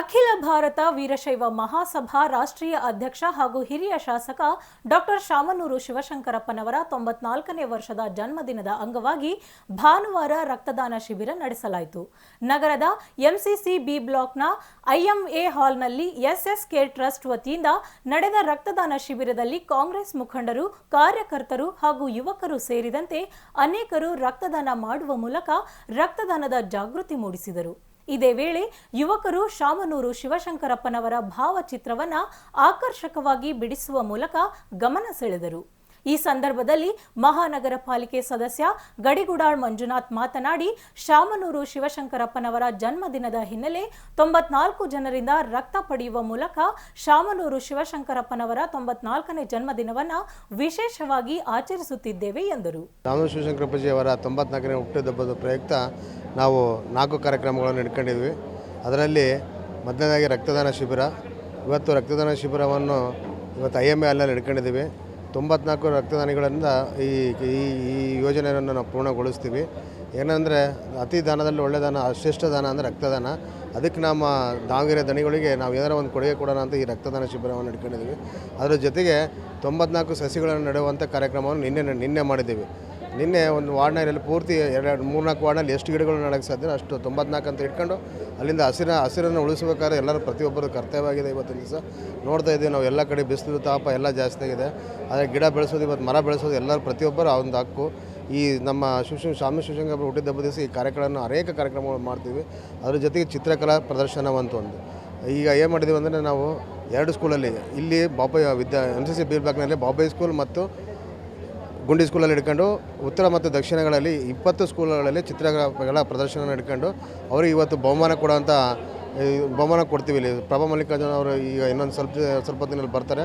ಅಖಿಲ ಭಾರತ ವೀರಶೈವ ಮಹಾಸಭಾ ರಾಷ್ಟ್ರೀಯ ಅಧ್ಯಕ್ಷ ಹಾಗೂ ಹಿರಿಯ ಶಾಸಕ ಡಾಕ್ಟರ್ ಶಾಮನೂರು ಶಿವಶಂಕರಪ್ಪನವರ ತೊಂಬತ್ನಾಲ್ಕನೇ ವರ್ಷದ ಜನ್ಮದಿನದ ಅಂಗವಾಗಿ ಭಾನುವಾರ ರಕ್ತದಾನ ಶಿಬಿರ ನಡೆಸಲಾಯಿತು. ನಗರದ ಎಂಸಿಸಿ ಬಿ ಬ್ಲಾಕ್ನ ಐಎಂಎ ಹಾಲ್ನಲ್ಲಿ ಎಸ್ಎಸ್ಕೆ ಟ್ರಸ್ಟ್ ವತಿಯಿಂದ ನಡೆದ ರಕ್ತದಾನ ಶಿಬಿರದಲ್ಲಿ ಕಾಂಗ್ರೆಸ್ ಮುಖಂಡರು, ಕಾರ್ಯಕರ್ತರು ಹಾಗೂ ಯುವಕರು ಸೇರಿದಂತೆ ಅನೇಕರು ರಕ್ತದಾನ ಮಾಡುವ ಮೂಲಕ ರಕ್ತದಾನದ ಜಾಗೃತಿ ಮೂಡಿಸಿದರು. ಇದೇ ವೇಳೆ ಯುವಕರು ಶಾಮನೂರು ಶಿವಶಂಕರಪ್ಪನವರ ಭಾವಚಿತ್ರವನ್ನು ಆಕರ್ಷಕವಾಗಿ ಬಿಡಿಸುವ ಮೂಲಕ ಗಮನ ಸೆಳೆದರು. ಈ ಸಂದರ್ಭದಲ್ಲಿ ಮಹಾನಗರ ಪಾಲಿಕೆ ಸದಸ್ಯ ಗಡಿಗುಡಾಳ್ ಮಂಜುನಾಥ್ ಮಾತನಾಡಿ, ಶಾಮನೂರು ಶಿವಶಂಕರಪ್ಪನವರ ಜನ್ಮದಿನದ ಹಿನ್ನೆಲೆ ತೊಂಬತ್ನಾಲ್ಕು ಜನರಿಂದ ರಕ್ತ ಪಡೆಯುವ ಮೂಲಕ ಶಾಮನೂರು ಶಿವಶಂಕರಪ್ಪನವರ ತೊಂಬತ್ನಾಲ್ಕನೇ ಜನ್ಮದಿನವನ್ನು ವಿಶೇಷವಾಗಿ ಆಚರಿಸುತ್ತಿದ್ದೇವೆ ಎಂದರು. ಶಾಮನೂರು ಶಿವಶಂಕರಪ್ಪಜಿ ಅವರ ತೊಂಬತ್ನಾಲ್ಕನೇ ಹುಟ್ಟುಹಬ್ಬದ ಪ್ರಯುಕ್ತ ನಾವು ನಾಲ್ಕು ಕಾರ್ಯಕ್ರಮಗಳನ್ನು ಇಟ್ಕೊಂಡಿದ್ವಿ ಅದರಲ್ಲಿ ಮೊದಲನೇದಾಗಿ ರಕ್ತದಾನ ಶಿಬಿರ, ಇವತ್ತು ರಕ್ತದಾನ ಶಿಬಿರವನ್ನು ಇವತ್ತು ಐ ಎಂ ಎ ಇಟ್ಕೊಂಡಿದ್ದೀವಿ ತೊಂಬತ್ನಾಲ್ಕು ರಕ್ತದಾನಿಗಳಿಂದ ಈ ಈ ಈ ಯೋಜನೆಯನ್ನು ನಾವು ಪೂರ್ಣಗೊಳಿಸ್ತೀವಿ. ಏನಂದರೆ ಅತಿ ದಾನದಲ್ಲಿ ಒಳ್ಳೆ ದಾನ, ಶ್ರೇಷ್ಠ ದಾನ ಅಂದರೆ ರಕ್ತದಾನ. ಅದಕ್ಕೆ ನಮ್ಮ ದಾವಣಗೆರೆ ದಣಿಗಳಿಗೆ ನಾವು ಏನಾರ ಒಂದು ಕೊಡುಗೆ ಕೊಡೋಣ ಅಂತ ಈ ರಕ್ತದಾನ ಶಿಬಿರವನ್ನು ಇಟ್ಕೊಂಡಿದ್ದೀವಿ ಅದರ ಜೊತೆಗೆ ತೊಂಬತ್ನಾಲ್ಕು ಸಸಿಗಳನ್ನು ನೆಡುವಂಥ ಕಾರ್ಯಕ್ರಮವನ್ನು ನಿನ್ನೆ ನಿನ್ನೆ ಮಾಡಿದ್ದೀವಿ. ನಿನ್ನೆ ಒಂದು ವಾರ್ಡ್ನಲ್ಲಿ ಪೂರ್ತಿ ಎರಡು ಮೂರ್ನಾಲ್ಕು ವಾರ್ಡ್ನಲ್ಲಿ ಎಷ್ಟು ಗಿಡಗಳು ನೆಡಕ್ಕೆ ಸಾಧ್ಯ ಅಷ್ಟು ತೊಂಬತ್ನಾಲ್ಕು ಅಂತ ಇಟ್ಕೊಂಡು ಅಲ್ಲಿಂದ ಹಸಿರ, ಹಸಿರನ್ನು ಉಳಿಸಬೇಕಾದ್ರೆ ಎಲ್ಲರೂ ಪ್ರತಿಯೊಬ್ಬರು ಕರ್ತವ್ಯವಾಗಿದೆ ಇವತ್ತಿನ ದಿವಸ. ನೋಡ್ತಾ ಇದ್ದೀವಿ ನಾವು ಎಲ್ಲ ಕಡೆ ಬಿಸಿಲು, ತಾಪ ಎಲ್ಲ ಜಾಸ್ತಿ ಆಗಿದೆ. ಆದರೆ ಗಿಡ ಬೆಳೆಸೋದು ಇವತ್ತು, ಮರ ಬೆಳೆಸೋದು ಎಲ್ಲರೂ ಪ್ರತಿಯೊಬ್ಬರು ಆ ಒಂದು ಹಕ್ಕು. ಈ ನಮ್ಮ ಶಿವಶಂ ಸ್ವಾಮಿ ಶಿವಶಂಕರ ಹುಟ್ಟಿದ ಹಬ್ಬದ ದಿವಸ ಈ ಕಾರ್ಯಕ್ರಮವನ್ನು ಅನೇಕ ಕಾರ್ಯಕ್ರಮಗಳು ಮಾಡ್ತೀವಿ. ಅದ್ರ ಜೊತೆಗೆ ಚಿತ್ರಕಲಾ ಪ್ರದರ್ಶನವಂತ ಒಂದು. ಈಗ ಏನು ಮಾಡಿದ್ದೀವಿ ಅಂದರೆ ನಾವು ಎರಡು ಸ್ಕೂಲಲ್ಲಿ ಇಲ್ಲಿ Babai Vidya, N C C beer ಬ್ಲಾಕ್ನಲ್ಲಿ ಬಾಬಾಯ್ ಸ್ಕೂಲ್ ಮತ್ತು ಗುಂಡಿ ಸ್ಕೂಲಲ್ಲಿ ಹಿಡ್ಕೊಂಡು ಉತ್ತರ ಮತ್ತು ದಕ್ಷಿಣಗಳಲ್ಲಿ ಇಪ್ಪತ್ತು ಸ್ಕೂಲ್ಗಳಲ್ಲಿ ಚಿತ್ರಗಳ ಪ್ರದರ್ಶನ ಹಿಡ್ಕೊಂಡು ಅವ್ರಿಗೆ ಇವತ್ತು ಬಹುಮಾನ ಕೊಡೋಂಥ ಬಹುಮಾನ ಕೊಡ್ತೀವಿ ಇಲ್ಲಿ. ಪ್ರಭಾ ಮಲ್ಲಿಕಾರ್ಜುನ ಅವರು ಈಗ ಇನ್ನೊಂದು ಸ್ವಲ್ಪ ಸ್ವಲ್ಪ ದಿನದಲ್ಲಿ ಬರ್ತಾರೆ.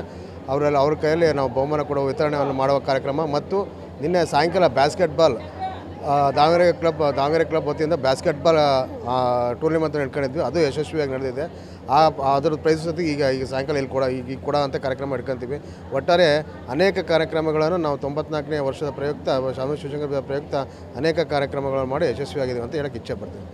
ಅವರೆಲ್ಲ ಅವ್ರ ಕೈಯಲ್ಲಿ ನಾವು ಬಹುಮಾನ ಕೊಡುವ ವಿತರಣೆಯನ್ನು ಮಾಡುವ ಕಾರ್ಯಕ್ರಮ. ಮತ್ತು ನಿನ್ನೆ ಸಾಯಂಕಾಲ basketball Davanagere club Davanagere club ವತಿಯಿಂದ ಬ್ಯಾಸ್ಕೆಟ್ಬಾಲ್ ಟೂರ್ನಿಮೆಂಟ್ ಇಟ್ಕೊಂಡಿದ್ವಿ ಅದು ಯಶಸ್ವಿಯಾಗಿ ನಡೆದಿದೆ. ಆ, ಅದರ ಪ್ರೈಸ್ ಜೊತೆಗೆ ಈಗ ಈಗ ಸಾಯಂಕಾಲ ಇಲ್ಲಿ ಕೊಡ, ಈಗ ಕೊಡ ಅಂಥ ಕಾರ್ಯಕ್ರಮ ಇಟ್ಕೊತೀವಿ ಒಟ್ಟಾರೆ ಅನೇಕ ಕಾರ್ಯಕ್ರಮಗಳನ್ನು ನಾವು ತೊಂಬತ್ನಾಲ್ಕನೇ ವರ್ಷದ ಪ್ರಯುಕ್ತ ಸ್ವಾಮಿ ಶಿವಶಂಕರ ಪ್ರಯುಕ್ತ ಅನೇಕ ಕಾರ್ಯಕ್ರಮಗಳನ್ನು ಮಾಡಿ ಯಶಸ್ವಿಯಾಗಿದೆ ಅಂತ ಹೇಳಕ್ಕೆ ಇಚ್ಛೆ ಪಡ್ತೀನಿ.